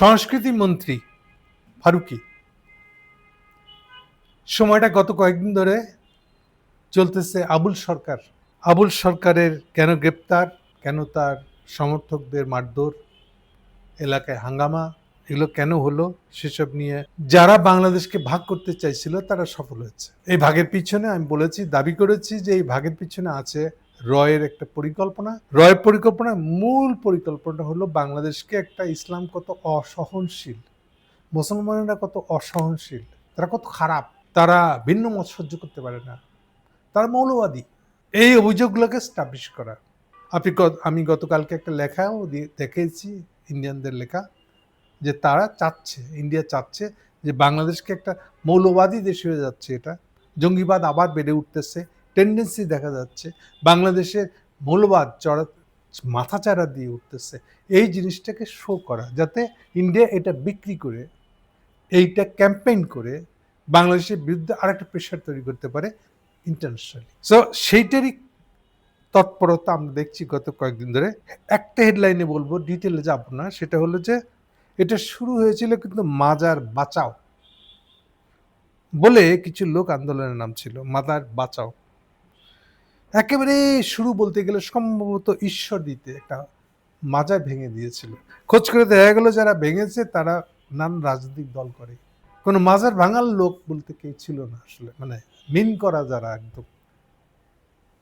সংস্কৃতি মন্ত্রী ফারুকি। সময়টা গত কয়েকদিন ধরে চলতেছে আবুল সরকার। আবুল সরকারের কেন গ্রেপ্তার, কেন তার সমর্থকদের মারধর, এলাকায় হাঙ্গামা, এগুলো কেন হলো, সেসব নিয়ে যারা বাংলাদেশকে ভাগ করতে চাইছিল তারা সফল হয়েছে। এই ভাগের পিছনে আমি বলেছি, দাবি করেছি যে এই ভাগের পিছনে আছে রয়ের একটা পরিকল্পনা। রয়ের পরিকল্পনা মূল পরিকল্পনাটা হলো বাংলাদেশকে একটা ইসলাম কত অসহনশীল, মুসলমানেরা কত অসহনশীল, তারা কত খারাপ, তারা ভিন্ন মত সহ্য করতে পারে না। তারা মৌলবাদী। এই অভিযোগগুলোকে স্টাবলিশ করা। আপনি আমি গতকালকে একটা লেখাও দেখেছি ইন্ডিয়ানদের লেখা, যে তারা চাচ্ছে, ইন্ডিয়া চাচ্ছে যে বাংলাদেশকে একটা মৌলবাদী দেশ হয়ে যাচ্ছে এটা। জঙ্গিবাদ আবার বেড়ে উঠতেছে। টেন্ডেন্সি দেখা যাচ্ছে। বাংলাদেশের মৌলবাদ চড়া, মাথা চারা দিয়ে উঠতেছে। এই জিনিসটাকে শো করা, যাতে ইন্ডিয়া এটা বিক্রি করে, এইটা ক্যাম্পেইন করে, বাংলাদেশের বিরুদ্ধে আরেকটা প্রেশার তৈরি করতে পারে ইন্টারন্যাশনালি সো সেইটারই তৎপরতা আমরা দেখছি গত কয়েকদিন ধরে। একটা হেডলাইনে বলব ডিটেলে যাব না, সেটা হলো যে, এটা শুরু হয়েছিল কিন্তু মাজার বাঁচাও বলে কিছু লোক আন্দোলনের নাম ছিল মাদার বাঁচাও। একেবারে শুরু বলতে গেলে সম্ভবত ঈশ্বর দিতে একটা মাজার ভেঙে দিয়েছিল। খোঁজ করে দেখা গেল যারা ভেঙেছে তারা নান রাজনৈতিক দল করে। কোনো মাজার ভাঙার লোক বলতে কেউ ছিল না আসলে মানে মিন করা যারা একদম।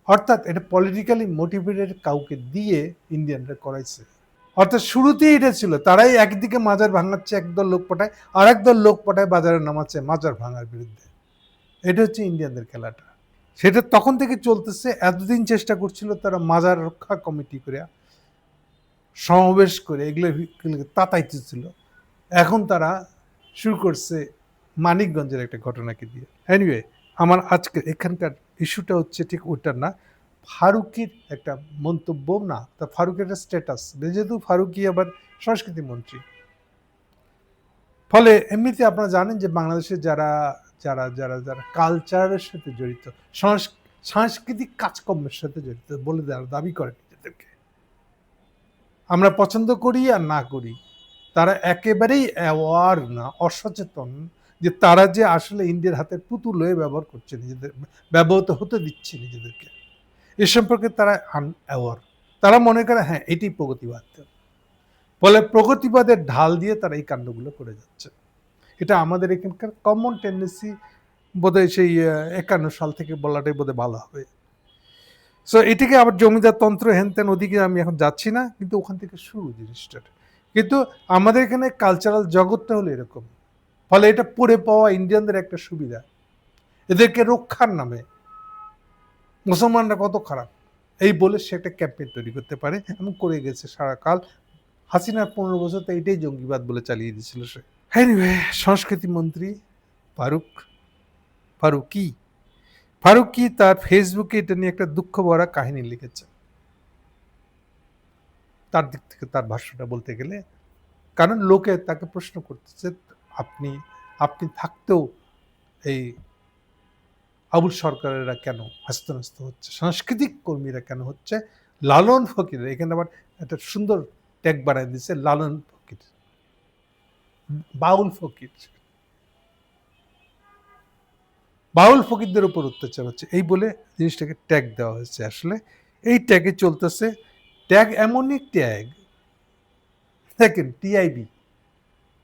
অর্থাৎ এটা পলিটিক্যালি মোটিভেটেড কাউকে দিয়ে ইন্ডিয়ানরা করাইছে। অর্থাৎ শুরুতেই এটা ছিল, তারাই একদিকে মাজার ভাঙাচ্ছে, একদল লোক পাঠায় আর একদল লোক পাঠায়, বাজারে নামাচ্ছে মাজার ভাঙার বিরুদ্ধে। এটা হচ্ছে ইন্ডিয়ানদের খেলাটা। সেটা তখন থেকে চলতেছে, এতদিন চেষ্টা করছিল তারা মাজার রক্ষা কমিটি করে, সমাবেশ করে, এগুলো তাতাইতেছিল। এখন তারা শুরু করছে মানিকগঞ্জের একটা ঘটনাকে দিয়ে। এনিওয়ে আমার আজকে এখানকার ইস্যুটা হচ্ছে ঠিক ওটার না, ফারুকির একটা মন্তব্য না, তা ফারুকের একটা স্ট্যাটাস যেহেতু ফারুকি আবার সংস্কৃতি মন্ত্রী। ফলে এমনিতে আপনারা জানেন যে বাংলাদেশে যারা যারা যারা যারা কালচারের সাথে জড়িত, সংস- সাংস্কৃতিক কাজকর্মের সাথে জড়িত বলে দেওয়ার দাবি করে নিজেদেরকে। আমরা পছন্দ করি আর না করি, তারা একেবারেই অ্যাওয়ার না, অসচেতন যে তারা যে আসলে ইন্ডিয়ার হাতে পুতুল হয়ে ব্যবহার করছে নিজেদের, ব্যবহৃত হতে দিচ্ছে নিজেদেরকে। এ সম্পর্কে তারা আনঅ্যাওয়ার তারা মনে করে হ্যাঁ এটি প্রগতিবাদ। ফলে প্রগতিবাদের ঢাল দিয়ে তারা এই কাণ্ডগুলো করে যাচ্ছে। এটা আমাদের এখানকার কমন টেন্ডেন্সি বোধহয় সেই একান্ন সাল থেকে বলাটাই বোধহয় ভালো হবে। সো এটিকে আবার জমিদার তন্ত্র হেন তেন ওদিকে আমি এখন যাচ্ছি না, কিন্তু ওখান থেকে শুরু জিনিসটার কিন্তু আমাদের এখানে কালচারাল জগৎটা হলো এরকম। ফলে এটা পড়ে পাওয়া ইন্ডিয়ানদের একটা সুবিধা। এদেরকে রক্ষার নামে। মুসলমানরা কত খারাপ। এই বলে সে একটা ক্যাম্পেইন তৈরি করতে পারে এবং করে গেছে সারা কাল হাসিনার পনেরো বছর তো এটাই জঙ্গিবাদ বলে চালিয়ে দিয়েছিল সে। এনিওয়ে সংস্কৃতি মন্ত্রী ফারুক ফারুকি ফারুকি তার ফেসবুকে এটা নিয়ে একটা দুঃখ ভরা কাহিনী লিখেছে। তার দিক থেকে, তার ভাষ্যটা বলতে গেলে, কারণ লোকে তাকে প্রশ্ন করতেছে আপনি আপনি থাকতেও এই আবুল সরকারেরা কেন হস্তনস্ত হচ্ছে? সাংস্কৃতিক কর্মীরা কেন হচ্ছে? লালন ফকির এখানে আবার একটা সুন্দর ট্যাগ বানায় দিচ্ছে লালন ফকির। বাউল ফকির। বাউল ফকিরদের উপর অত্যাচার হচ্ছে। এই বলে জিনিসটাকে ট্যাগ দেওয়া হয়েছে আসলে। এই ট্যাগে চলতেছে ট্যাগ এমনই ট্যাগ দেখেন টিআইবি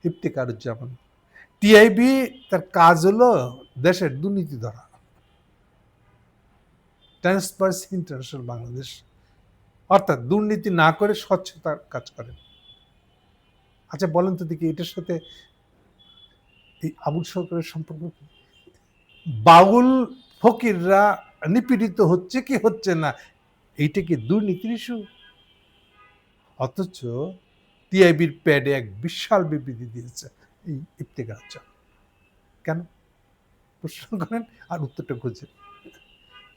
ইফতেকারুজ্জামান টিআইবি তার কাজ হলো দেশের দুর্নীতি ধরা। Transparency International Bangladesh. অর্থাৎ দুর্নীতি না করে স্বচ্ছতার কাজ করেন। আচ্ছা বলেন তো দেখি, এটার সাথে এই আবুল সরকারের সম্পর্ক কি? বাউল ফকিররা নিপীড়িত হচ্ছে কি হচ্ছে না? এইটা কি দুর্নীতির ইস্যু অথচ টিআইবির প্যাডে এক বিশাল বিবৃতি দিয়েছে এই ইফতেকার কেন? প্রশ্ন করেন আর উত্তরটা খুঁজেন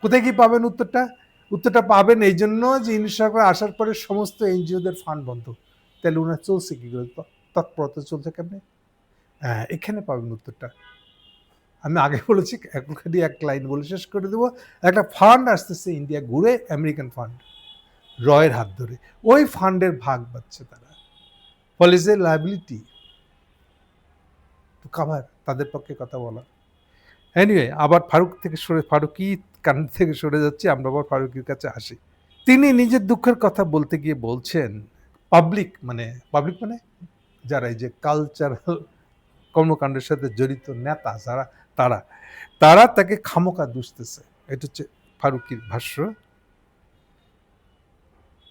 কোথায় কি পাবেন উত্তরটা? উত্তরটা পাবেন এই জন্য যে ইংলিশ আসার পরে সমস্ত এনজিওদের ফান্ড বন্ধ। তাহলে ওনার চলছে কি করে? তৎপরতা চলছে কেমনে? হ্যাঁ এখানে পাবেন উত্তরটা। আমি আগে বলেছি এখন খালি এক লাইন বলে শেষ করে দেবো। একটা ফান্ড আসতেছে ইন্ডিয়া ঘুরে, আমেরিকান ফান্ড। রয়ের হাত ধরে। ওই ফান্ডের ভাগ পাচ্ছে তারা। ফলে যে লাইবিলিটি কাভার তাদের পক্ষে কথা বলা। এনিওয়ে আবার ফারুক থেকে সরে, ফারুকি কান থেকে সরে যাচ্ছি, আমরা আবার ফারুকির কাছে আসি। তিনি নিজের দুঃখের কথা বলতে গিয়ে বলছেন পাবলিক মানে পাবলিক মানে? যারা এই যে কালচারাল কর্মকাণ্ডের সাথে জড়িত নেতা যারা, তারা তারা তাকে খামোকা দুষতেছে। এটা হচ্ছে ফারুকির ভাষ্য।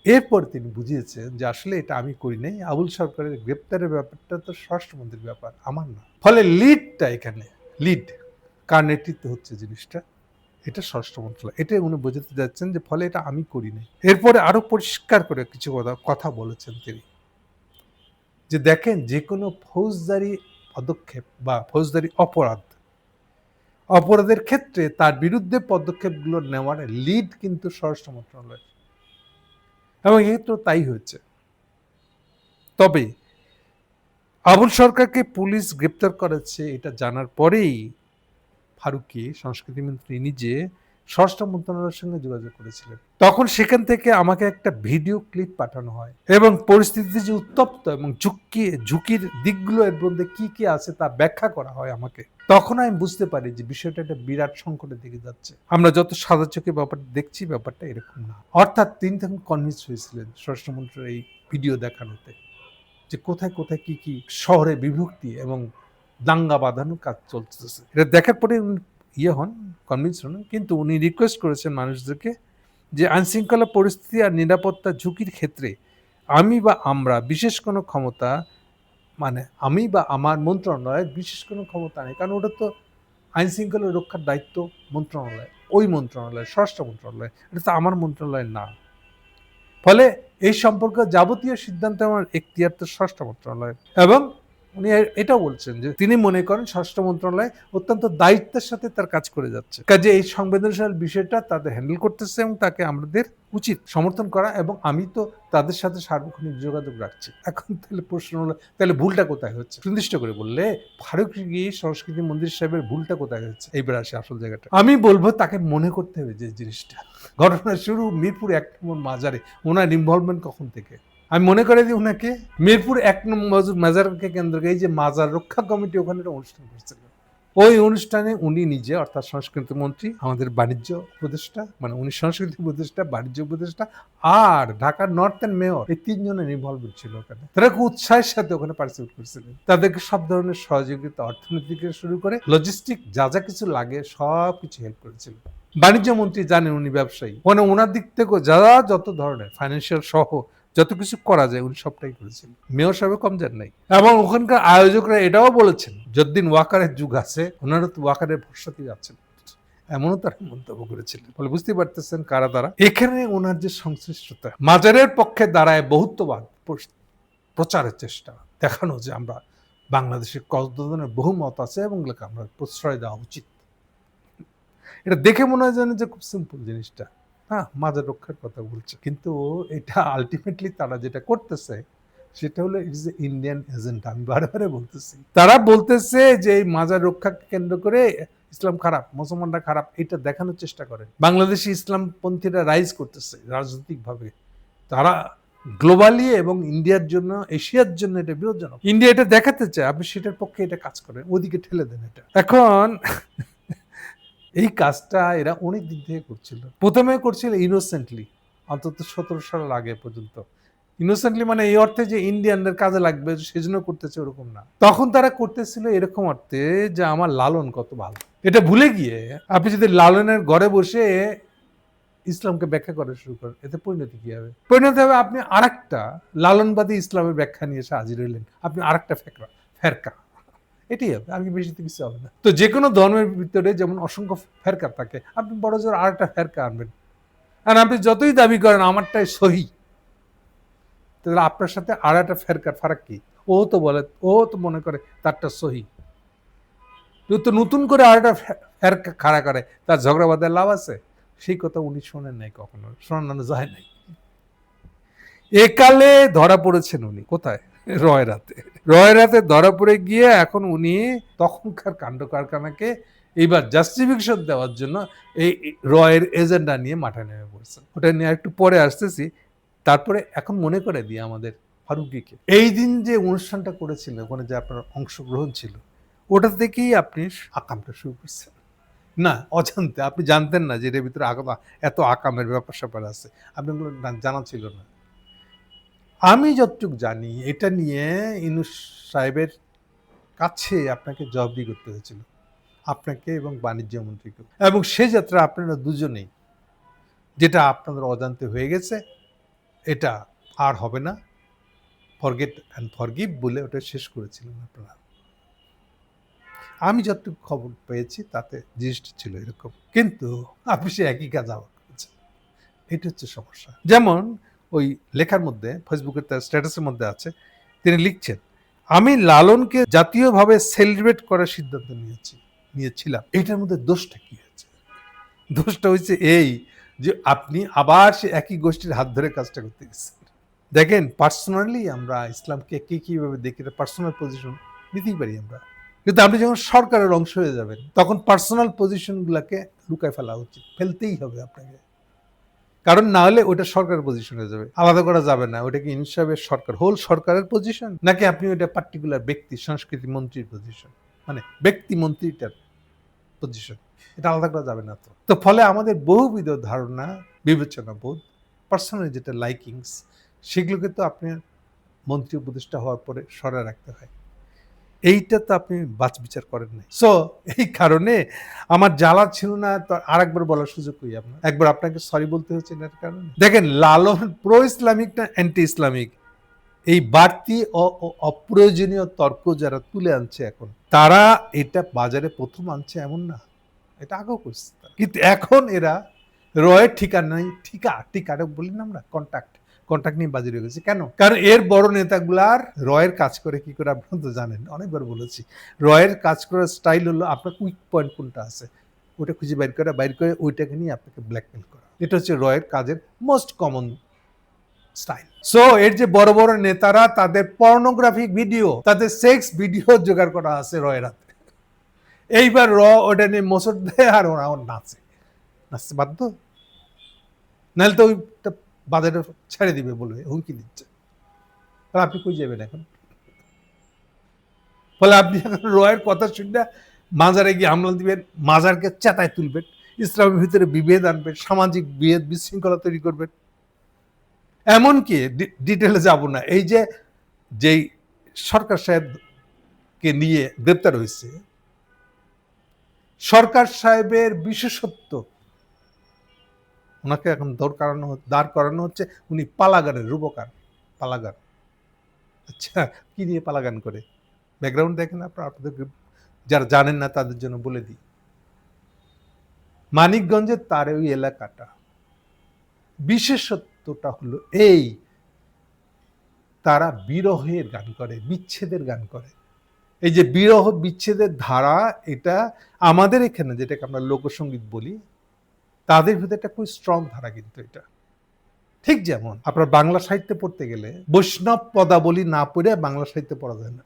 এরপর তিনি বুঝিয়েছেন যে আসলে এটা আমি করি নাই। আবুল সরকারের গ্রেপ্তারের ব্যাপারটা তো স্বরাষ্ট্রমন্ত্রীর ব্যাপার। আমার না। ফলে লিডটা এখানে লিড কার নেতৃত্বে হচ্ছে জিনিসটা? এটা স্বরাষ্ট্র মন্ত্রণালয়। এটা উনি বোঝাতে যাচ্ছেন যে ফলে এটা আমি করি নাই এরপরে আরও পরিষ্কার করে কিছু কথা কথা বলেছেন তিনি। যে দেখেন যে কোনো ফৌজদারি পদক্ষেপ বা ফৌজদারি অপরাধ, অপরাধের ক্ষেত্রে তার বিরুদ্ধে পদক্ষেপগুলো নেওয়ার লিড কিন্তু স্বরাষ্ট্র মন্ত্রণালয় এবং এক্ষেত্রেও তাই হয়েছে। তবে আবুল সরকারকে পুলিশ গ্রেপ্তার করেছে এটা জানার পরেই ফারুকি, সংস্কৃতি মন্ত্রী, নিজে স্বরাষ্ট্র মন্ত্রণালয়ের সঙ্গে যোগাযোগ করেছিলেন। তখন সেখান থেকে আমাকে একটা ভিডিও ক্লিপ পাঠানো হয় এবং পরিস্থিতি যে উত্তপ্ত এবং ঝুঁকি, ঝুঁকির দিকগুলো এর মধ্যে কি কি আছে তা ব্যাখ্যা করা হয় আমাকে। তখন আমি বুঝতে পারি যে বিষয়টা একটা বিরাট সংকটের দিকে যাচ্ছে। আমরা যত সাদা চোখে ব্যাপারটা দেখছি, ব্যাপারটা এরকম না। অর্থাৎ তিনি তখন কনভিন্স হয়েছিলেন স্বরাষ্ট্রমন্ত্রীর এই ভিডিও দেখানোতে যে কোথায় কোথায় কি কি শহরে বিভক্তি এবং দাঙ্গা বাঁধানোর কাজ চলতেছে। এটা দেখার পরে ইয়ে হন কনভিন্স হন, কিন্তু উনি রিকোয়েস্ট করেছেন মানুষদেরকে যে আইনশৃঙ্খলা পরিস্থিতি আর নিরাপত্তা ঝুঁকির ক্ষেত্রে আমি বা আমরা বিশেষ কোনো ক্ষমতা মানে আমি বা আমার মন্ত্রণালয়ের বিশেষ কোনো ক্ষমতা নেই। কারণ ওটা তো আইন শৃঙ্খলা রক্ষার দায়িত্ব মন্ত্রণালয়, ওই মন্ত্রণালয়, স্বরাষ্ট্র মন্ত্রণালয়, এটা তো আমার মন্ত্রণালয় না। ফলে এই সম্পর্কে যাবতীয় সিদ্ধান্ত আমার এখতিয়ার তো স্বরাষ্ট্র মন্ত্রণালয়। এবং উনি এ- এটাও বলছেন যে তিনি মনে করেন স্বরাষ্ট্র মন্ত্রণালয় অত্যন্ত দায়িত্বের সাথে তার কাজ করে যাচ্ছে। কাজে এই সংবেদনশীল বিষয়টা তাদের হ্যান্ডেল করতেছে এবং তাকে আমাদের উচিত সমর্থন করা এবং আমি তো তাদের সাথে সার্বক্ষণিক যোগাযোগ রাখছি। এখন তাহলে প্রশ্ন হলো, তাহলে ভুলটা কোথায় হচ্ছে? সুনির্দিষ্ট করে বললে, ফারুক গিয়ে সংস্কৃতি মন্দির সাহেবের ভুলটা কোথায় হচ্ছে? এইবার আসে আসল জায়গাটা। আমি বলব, তাকে মনে করতে হবে যে জিনিসটা। ঘটনা শুরু মিরপুর এক মাজারে। ওনার ইনভলভমেন্ট কখন থেকে? আমি মনে করে দিই ওনাকে মিরপুর এক নম্বর মাজারকে কেন্দ্র করে যে মাজার রক্ষা কমিটি ওখানে একটা অনুষ্ঠান করছিল। ওই অনুষ্ঠানে উনি নিজে, অর্থাৎ সংস্কৃতি মন্ত্রী, আমাদের বাণিজ্য উপদেষ্টা মানে উনি সংস্কৃতি উপদেষ্টা, বাণিজ্য উপদেষ্টা, আর ঢাকার নর্থ এন্ড মেয়র এই তিনজনের ইনভলভ ছিল ওখানে। তারা খুব উৎসাহের সাথে ওখানে পার্টিসিপেট করেছিলেন। তাদেরকে সব ধরনের সহযোগিতা অর্থনীতি থেকে শুরু করে লজিস্টিক যা যা কিছু লাগে, সব কিছু হেল্প করেছিল। বাণিজ্য মন্ত্রী জানেন উনি ব্যবসায়ী। মানে ওনার দিক থেকে যারা যত ধরনের ফাইন্যান্সিয়াল সহ যত কিছু করা যায় উনি সবটাই করেছেন। মেয়র সাহেব কম যান নাই। এবং ওখানকার আয়োজকরা এটাও বলেছেন যতদিন ওয়াকারের যুগ আছে ওনারা তো ওয়াকারের ভরসাতে যাচ্ছেন। এমনও তারা মন্তব্য করেছিলেন। বলে বুঝতে পারতেছেন কারা তারা। এখানে ওনার যে সংশ্লিষ্টতা মাজারের পক্ষে দাঁড়ায় বহুত্ববাদ প্রচারের চেষ্টা। দেখানো যে আমরা বাংলাদেশের কত বহু মত আছে এবং এগুলোকে আমরা প্রশ্রয় দেওয়া উচিত। এটা দেখে মনে হয় যেন যে খুব সিম্পল জিনিসটা। হ্যাঁ মাজার রক্ষার কথা বলছে। কিন্তু এটা আলটিমেটলি তারা যেটা করতেছে, সেটা হলো ইটস ইন্ডিয়ান এজেন্ডা আমি বারবারে বলতেছি। তারা বলতেছে যে এই মাজার রক্ষাকে কেন্দ্র করে ইসলাম খারাপ, মুসলমানরা খারাপ, এটা দেখানোর চেষ্টা করে। বাংলাদেশি ইসলামপন্থীরা রাইজ করতেছে রাজনৈতিকভাবে। তারা গ্লোবালি এবং ইন্ডিয়ার জন্য, এশিয়ার জন্য এটা বিপজ্জনক ইন্ডিয়া এটা দেখাতে চায়, আপনি সেটার পক্ষে এটা কাজ করেন, ওদিকে ঠেলে দেন এটা। এখন এই কাজটা এরা অনেক দিক থেকে করছিল। প্রথমে করছিল ইনোসেন্টলি অন্তত সতেরো সাল আগে পর্যন্ত। ইনোসেন্টলি মানে এই অর্থে যে ইন্ডিয়ানদের কাজে লাগবে, সেজন্য করতেছে ওরকম না। তখন তারা করতেছিল এরকম অর্থে যে আমার লালন কত ভালো। এটা ভুলে গিয়ে আপনি যদি লালনের ঘরে বসে ইসলামকে ব্যাখ্যা করা শুরু করেন, এতে পরিণতি কি হবে? পরিণতি হবে আপনি আরেকটা লালনবাদী ইসলামের ব্যাখ্যা নিয়ে এসে হাজির হইলেন। আপনি আরেকটা ফেকরা, ফেরকা। এটাই হবে, আর কি বেশি কিছু হবে না। তো যে কোনো ধর্মের ভিতরে যেমন অসংখ্য ফেরকা থাকে, আপনি বড় জোর আরেকটা ফেরকা আনবেন। আর আপনি যতই দাবি করেন, আমারটাই সহি। তাহলে আপনার সাথে আর একটা ফেরকার ফারাক কি? ও তো বলে, ও তো মনে করে তারটা সহি। তো নতুন করে আর একটা ফেরকা খাড়া করে, তার ঝগড়া বাঁধার লাভ আছে? সেই কথা উনি শোনেন নাই কখনো, শোনানো যায় নাই। একালে ধরা পড়েছেন উনি, কোথায়? রয়রাতে। রয়রাতে ধরা পড়ে গিয়ে এখন উনি তখনকার কাণ্ড কারখানাকে এইবার জাস্টিফিকেশন দেওয়ার জন্য এই রয়ের এজেন্ডা নিয়ে মাঠে নেমে পড়ছেন। ওটা নিয়ে একটু পরে আসতেছি। তারপরে এখন মনে করে দিই আমাদের ফারুকিকে। এই দিন যে অনুষ্ঠানটা করেছিল ওখানে যে আপনার অংশগ্রহণ ছিল, ওটা থেকেই আপনি আকামটা শুরু করছেন। না, অজান্তে। আপনি জানতেন না যে এর ভিতরে আকাম এত আকামের ব্যাপার স্যাপার আছে। আপনি জানা ছিল না। আমি যতটুকু জানি, এটা নিয়ে ইনুস সাহেবের কাছে আপনাকে জবাবদি করতে হয়েছিল। আপনাকে এবং বাণিজ্য মন্ত্রীকে। এবং সে যাত্রা আপনারা দুজনেই যেটা আপনাদের অজান্তে হয়ে গেছে, এটা আর হবে না। ফরগেট অ্যান্ড ফরগিভ বলে ওটা শেষ করেছিলেন আপনারা। আমি যতটুকু খবর পেয়েছি, তাতে জিনিসটা ছিল এরকম। কিন্তু আপনি সে একই কাজ আবার করেছেন। এটা হচ্ছে সমস্যা। যেমন ওই লেখার মধ্যে ফেসবুকের তার স্ট্যাটাসের মধ্যে আছে, তিনি লিখছেন, আমি লালনকে জাতীয়ভাবে সেলিব্রেট করার সিদ্ধান্ত নিয়েছি, নিয়েছিলাম। এটার মধ্যে দোষটা কি হয়েছে দোষটা হচ্ছে এই যে আপনি আবার সে একই গোষ্ঠীর হাত ধরে কাজটা করতে গেছেন। দেখেন পার্সোনালি আমরা ইসলামকে কে কীভাবে দেখি পার্সোনাল পজিশন নিতেই পারি আমরা। কিন্তু আপনি যখন সরকারের অংশ হয়ে যাবেন, তখন পার্সোনাল পজিশনগুলোকে লুকায় ফেলা উচিত, ফেলতেই হবে আপনাকে। কারণ না হলে ওটা সরকারের পজিশন হয়ে যাবে। আলাদা করা যাবে না। ওটা কি ইনসাফের সরকার হোল সরকারের পজিশন নাকি আপনি ওটা পার্টিকুলার ব্যক্তি, সংস্কৃতি মন্ত্রীর পজিশন মানে ব্যক্তি মন্ত্রীটার পজিশন এটা আলাদা করা যাবে না তো। তো ফলে আমাদের বহুবিধ ধারণা, বিবেচনা বোধ পার্সোনাল যেটা লাইকিংস সেগুলোকে তো আপনি মন্ত্রী উপদেষ্টা হওয়ার পরে সরে রাখতে হয়। এইটা তো আপনি বাছ বিচার করেন নাই। সো এই কারণে আমার জ্বালা ছিল না, তো আরেকবার বলার সুযোগ করি আপনার। একবার আপনাকে সরি বলতে হচ্ছে এটার কারণে। দেখেন, লালন প্রো ইসলামিক না অ্যান্টি ইসলামিক এই বাড়তি অপ্রয়োজনীয় তর্ক যারা তুলে আনছে এখন, তারা এটা বাজারে প্রথম আনছে এমন না। এটা আগেও করছে। কিন্তু এখন এরা রয়ের ঠিকানা নেই ঠিকা ঠিকাটা বলি না আমরা কন্ট্যাক্ট কন্ট্যাক্ট নিয়ে বাজারে গেছে কেন? কারণ এর বড় নেতাগুলার রয়ের কাজ করে কি করে আপনারা তো জানেন, অনেকবার বলেছি। রয়ের কাজ করার স্টাইল হলো আপনার উইক পয়েন্ট কোনটা আছে, ওটা খুঁজে বাইর করে বাইর করে ওইটাকে নিয়ে আপনাকে ব্ল্যাকমেল করা। এটা হচ্ছে রয়ের কাজের মোস্ট কমন স্টাইল সো এর যে বড় বড় নেতারা, তাদের পর্নোগ্রাফিক ভিডিও তাদের সেক্স ভিডিও জোগাড় করা আছে রয়ের হাতে। এইবার র, ওটা নিয়ে মোসর দেয় আর ওর নাচে। নাচতে বাধ্য? নাহলে তো ওইটা বাজারে ছেড়ে দিবে বলবে হুমকি দিচ্ছে। তাহলে আপনি কই যাবেন এখন? ফলে আপনি এখন রয়ের কথা শুনলে মাজারে গিয়ে হামলা দিবেন, মাজারকে চেতায় তুলবেন, ইসলামের ভিতরে বিভেদ আনবেন, সামাজিক বিভেদ বিশৃঙ্খলা তৈরি করবেন। এমনকি ডিটেলে যাব না। এই যে, যেই সরকার সাহেবকে নিয়ে গ্রেপ্তার হয়েছে, সরকার সাহেবের বিশেষত্ব ওনাকে এখন দৌড় করানো দাঁড় করানো হচ্ছে, উনি পালাগানের রূপকার পালাগান আচ্ছা কি নিয়ে পালাগান করে? ব্যাকগ্রাউন্ড দেখেন আপনার আপনাদের যারা জানেন না, তাদের জন্য বলে দিই। মানিকগঞ্জের তার ওই এলাকাটা বিশেষত্বটা হলো এই, তারা বিরহের গান করে, বিচ্ছেদের গান করে। এই যে বিরহ বিচ্ছেদের ধারা, এটা আমাদের এখানে যেটাকে আমরা লোকসঙ্গীত বলি তাদের ভিতরে একটা খুব স্ট্রং ধারা কিন্তু এটা। ঠিক যেমন আপনার বাংলা সাহিত্যে পড়তে গেলে বৈষ্ণব পদাবলী না পড়ে বাংলা সাহিত্যে পড়া যায় না।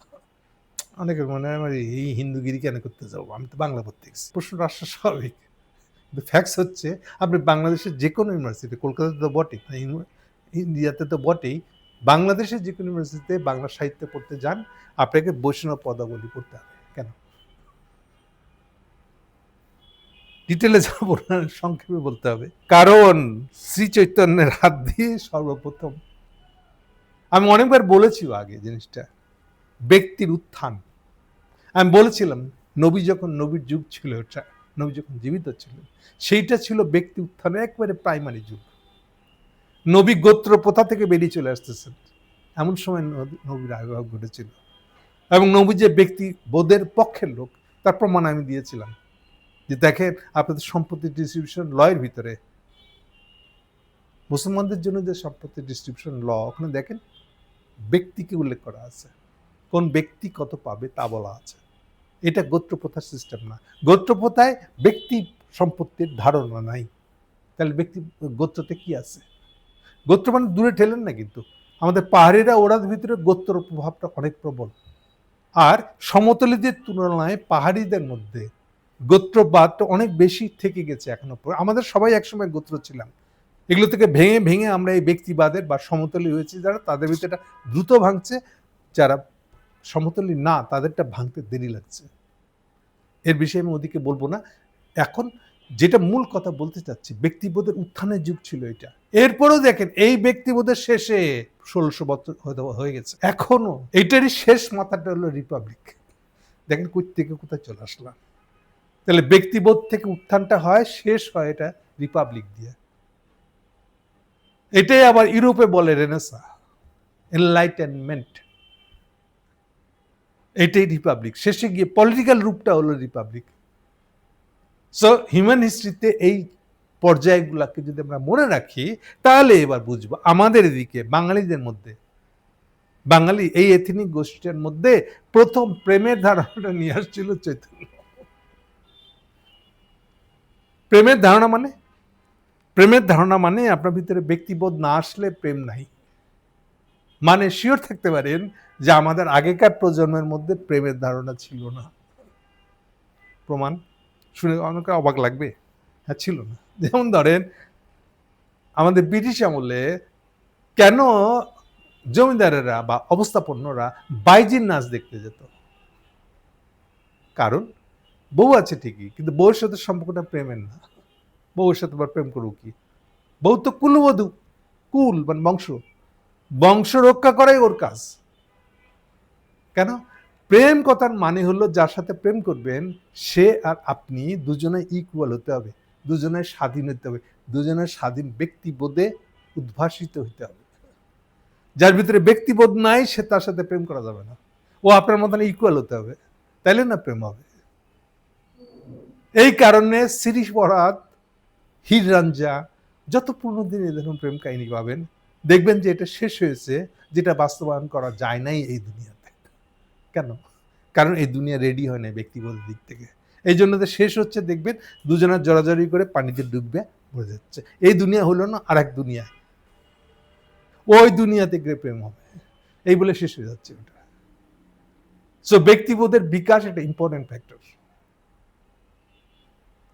অনেকের মনে হয় এই হিন্দুগিরি কেন করতে যাব? আমি তো বাংলা পড়তে গেছি। প্রশ্নটা আসা স্বাভাবিক। কিন্তু ফ্যাক্টস হচ্ছে, আপনি বাংলাদেশের যে কোনো ইউনিভার্সিটি কলকাতাতে তো বটেই ইন্ডিয়াতে তো বটেই, বাংলাদেশের যে কোনো ইউনিভার্সিটিতে বাংলা সাহিত্যে পড়তে যান, আপনাকে বৈষ্ণব পদাবলী পড়তে হবে। কেন? ডিটেলে যাব না সংক্ষেপে বলতে হবে। কারণ শ্রী চৈতন্যের হাত দিয়ে সর্বপ্রথম। আমি অনেকবার বলেছিও আগে জিনিসটা। ব্যক্তির উত্থান। আমি বলেছিলাম, নবী যখন নবীর যুগ ছিল ওটা নবী যখন জীবিত ছিলেন সেইটা ছিল ব্যক্তি উত্থানের একবারে প্রাইমারি যুগ। নবী গোত্র প্রথা থেকে বেরিয়ে চলে আসতেছেন। এমন সময় নবীর আবির্ভাব ঘটেছিল। এবং নবী যে ব্যক্তি বোধের পক্ষের লোক, তার প্রমাণ আমি দিয়েছিলাম। যে দেখেন আপনাদের সম্পত্তি ডিস্ট্রিবিউশন লয়ের ভিতরে। মুসলমানদের জন্য যে সম্পত্তি ডিস্ট্রিবিউশন ল ওখানে দেখেন ব্যক্তিকে উল্লেখ করা আছে। কোন ব্যক্তি কত পাবে তা বলা আছে। এটা গোত্রপ্রথার সিস্টেম না। গোত্রপ্রথায় ব্যক্তি সম্পত্তির ধারণা নাই। তাহলে ব্যক্তি, গোত্রতে কি আছে? গোত্র মানে দূরে ঠেলেন না কিন্তু। আমাদের পাহাড়িরা ওরার ভিতরে গোত্র প্রভাবটা অনেক প্রবল। আর সমতলীদের তুলনায় পাহাড়িদের মধ্যে গোত্রবাদটা অনেক বেশি থেকে গেছে এখনও আমাদের সবাই একসময় গোত্র ছিলাম। এগুলো থেকে ভেঙে ভেঙে আমরা এই ব্যক্তিবাদের বা সমতলী হয়েছি যারা, তাদের ভিতরে দ্রুত ভাঙছে, যারা সমতলী না, তাদেরটা ভাঙতে দেরি লাগছে। এর বিষয়ে আমি ওদিকে বলব না। এখন যেটা মূল কথা বলতে চাচ্ছি, ব্যক্তিবোধের উত্থানের যুগ ছিল এটা। এরপরেও দেখেন, এই ব্যক্তিবোধের শেষে ষোলোশো বছর হয়ে গেছে। এখনও এটারই শেষ মাথাটা হলো রিপাবলিক। দেখেন কই থেকে কোথায় চলে আসলাম। তাহলে ব্যক্তিবোধ থেকে উত্থানটা হয়, শেষ হয় এটা রিপাবলিক দিয়ে। এটাই আবার ইউরোপে বলে রেনেসা এনলাইটেনমেন্ট এটাই রিপাবলিক। শেষে গিয়ে পলিটিক্যাল রূপটা হলো রিপাবলিক। সো হিউম্যান হিস্ট্রিতে এই পর্যায়গুলোকে যদি আমরা মনে রাখি, তাহলে এবার বুঝব আমাদের এদিকে, বাঙালিদের মধ্যে, বাঙালি এই এথনিক গোষ্ঠীর মধ্যে প্রথম প্রেমের ধারণাটা নিয়ে আসছিল চৈতন্য। প্রেমের ধারণা মানে? প্রেমের ধারণা মানে আপনার ভিতরে ব্যক্তিবোধ না আসলে প্রেম নাই। মানে শিওর থাকতে পারেন যে আমাদের আগেকার প্রজন্মের মধ্যে প্রেমের ধারণা ছিল না। প্রমাণ? শুনে অনেকে অবাক লাগবে? হ্যাঁ ছিল না। যেমন ধরেন, আমাদের ব্রিটিশ আমলে কেন জমিদারেরা বা অবস্থাপন্নরা বাইজির নাচ দেখতে যেত? কারণ বউ আছে ঠিকই, কিন্তু বউয়ের সাথে সম্পর্কটা প্রেমের না। বউয়ের সাথে আবার প্রেম করব কি? বউ তো কুলবধূ কুল মানে বংশ। বংশ রক্ষা করাই ওর কাজ। কেন? প্রেম কথার মানে হলো যার সাথে প্রেম করবেন, সে আর আপনি দুজনে ইকুয়াল হতে হবে, দুজনের স্বাধীন হতে হবে, দুজনের স্বাধীন ব্যক্তিবোধে উদ্ভাসিত হতে হবে। যার ভিতরে ব্যক্তিবোধ নাই, সে তার সাথে প্রেম করা যাবে না। ও আপনার মতন ইকুয়াল হতে হবে, তাইলে না প্রেম হবে? এই কারণে সিরিজ বরাত, হির রাঞ্জা, যত পুরনো দিনে দেখুন প্রেম কাহিনী পাবেন, দেখবেন যে এটা শেষ হয়েছে, যেটা বাস্তবায়ন করা যায় নাই এই দুনিয়াতে। কেন? কারণ এই দুনিয়া রেডি হয় না ব্যক্তিগত দিক থেকে। এই জন্য শেষ হচ্ছে, দেখবেন দুজনের জড়াজড়ি করে পানিতে ডুববে বোঝা যাচ্ছে। এই দুনিয়া হলো না আর এক দুনিয়া। ওই দুনিয়াতে গিয়ে প্রেম হবে। এই বলে শেষ হয়ে যাচ্ছে ওটা। সো ব্যক্তিবোধের বিকাশ একটা ইম্পর্টেন্ট ফ্যাক্টর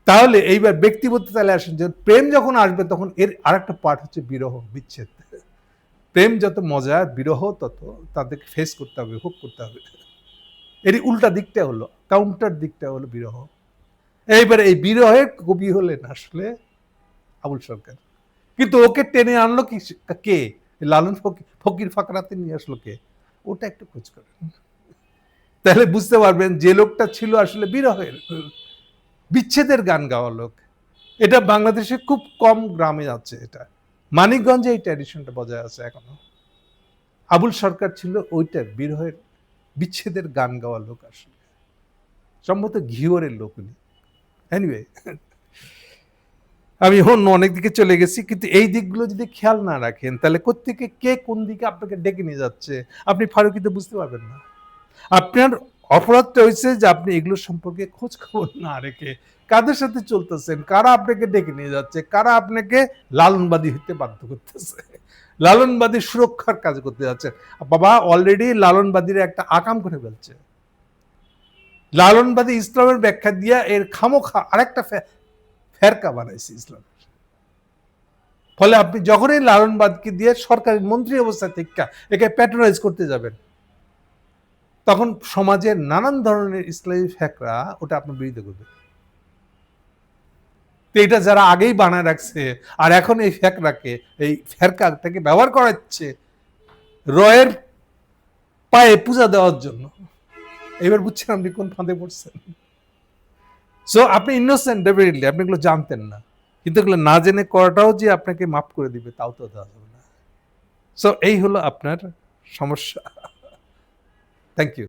তাহলে এইবার ব্যক্তিবোধ তাহলে আসেন যে প্রেম যখন আসবে তখন এর আরেকটা পার্ট হচ্ছে বিরহ, বিচ্ছেদ। প্রেম যত মজা, বিরহ তত তাদেরকে ফেস করতে হবে ভোগ করতে হবে। এর উল্টা দিকটা হলো কাউন্টার দিকটা হলো বিরহ। এইবার এই বিরহের কবি হলেন আসলে আবুল সরকার। কিন্তু ওকে টেনে আনলো কি কে? লালন ফকির ফকির ফাকরাতে নিয়ে আসলো কে? ওটা একটু খোঁজ করেন। তাহলে বুঝতে পারবেন যে লোকটা ছিল আসলে বিরহের। বিচ্ছেদের গান গাওয়া লোক। এটা বাংলাদেশে খুব কম গ্রামে আছে এটা। মানিকগঞ্জে এই ট্র্যাডিশনটা বজায় আছে এখনও। আবুল সরকার ছিল ওইটার বিরহের বিচ্ছেদের গান গাওয়া লোক আসলে। সম্ভবত ঘিওরের লোক উনি। এনিওয়ে আমি অন্য অনেক দিকে চলে গেছি, কিন্তু এই দিকগুলো যদি খেয়াল না রাখেন, তাহলে কোত্থেকে কে কোন দিকে আপনাকে ডেকে নিয়ে যাচ্ছে, আপনি ফারুকিতে বুঝতে পারবেন না। আপনার অপরাধটা হয়েছে যে আপনি এগুলো সম্পর্কে খোঁজ খবর না রেখে কাদের সাথে চলতেছেন? কারা আপনাকে ডেকে নিয়ে যাচ্ছে? কারা আপনাকে লালনবাদী হতে বাধ্য করতেছে? লালনবাদী সুরক্ষার কাজ করতে যাচ্ছে। বাবা অলরেডি লালনবাদীর একটা আকাম করে ফেলছে। লালনবাদী ইসলামের ব্যাখ্যা দিয়া এর খামোখা আরেকটা ফেরকা বানাইছে ইসলাম। ফলে আপনি যখনই লালনবাদকে দিয়ে সরকারি মন্ত্রী অবস্থা থেকে একে প্যাট্রোনাইজ করতে যাবেন তখন সমাজের নানান ধরনের ইসলামী ফ্যাকরা ওটা আপনার বিরোধিতা করবে। তো এটা যারা আগেই বানায় রাখছে, আর এখন এই ফ্যাকরাকে এই ফ্যারকাটাকে ব্যবহার করাচ্ছে রয়ের পায়ে পূজা দেওয়ার জন্য। এবার বুঝছেন আপনি কোন ফাঁদে পড়ছেন। সো আপনি ইনোসেন্ট ডেফিনেটলি আপনি এগুলো জানতেন না। কিন্তু এগুলো না জেনে করাটাও যে আপনাকে মাফ করে দিবে, তাও তো দেওয়া যাবে না। সো এই হলো আপনার সমস্যা। Thank you.